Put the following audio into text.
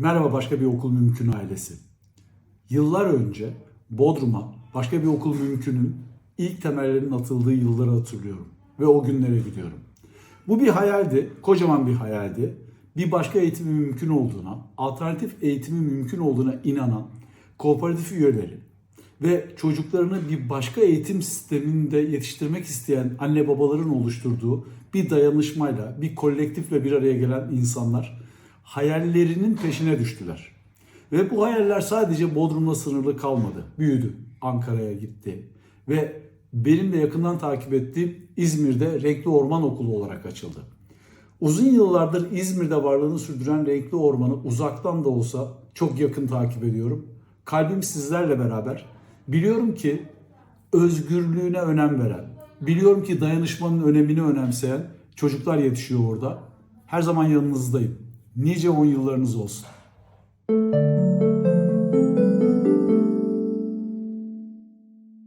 Merhaba başka bir okul mümkün ailesi. Yıllar önce Bodrum'a başka bir okul mümkünün ilk temellerinin atıldığı yılları hatırlıyorum ve o günlere gidiyorum. Bu bir hayaldi, kocaman bir hayaldi. Bir başka eğitimin mümkün olduğuna, alternatif eğitimin mümkün olduğuna inanan kooperatif üyeleri ve çocuklarını bir başka eğitim sisteminde yetiştirmek isteyen anne babaların oluşturduğu bir dayanışmayla, bir kolektifle bir araya gelen insanlar hayallerinin peşine düştüler. Ve bu hayaller sadece Bodrum'la sınırlı kalmadı. Büyüdü. Ankara'ya gitti. Ve benim de yakından takip ettiğim İzmir'de Renkli Orman Okulu olarak açıldı. Uzun yıllardır İzmir'de varlığını sürdüren Renkli Orman'ı uzaktan da olsa çok yakın takip ediyorum. Kalbim sizlerle beraber. Biliyorum ki özgürlüğüne önem veren, biliyorum ki dayanışmanın önemini önemseyen çocuklar yetişiyor orada. Her zaman yanınızdayım. Nice on yıllarınız olsun.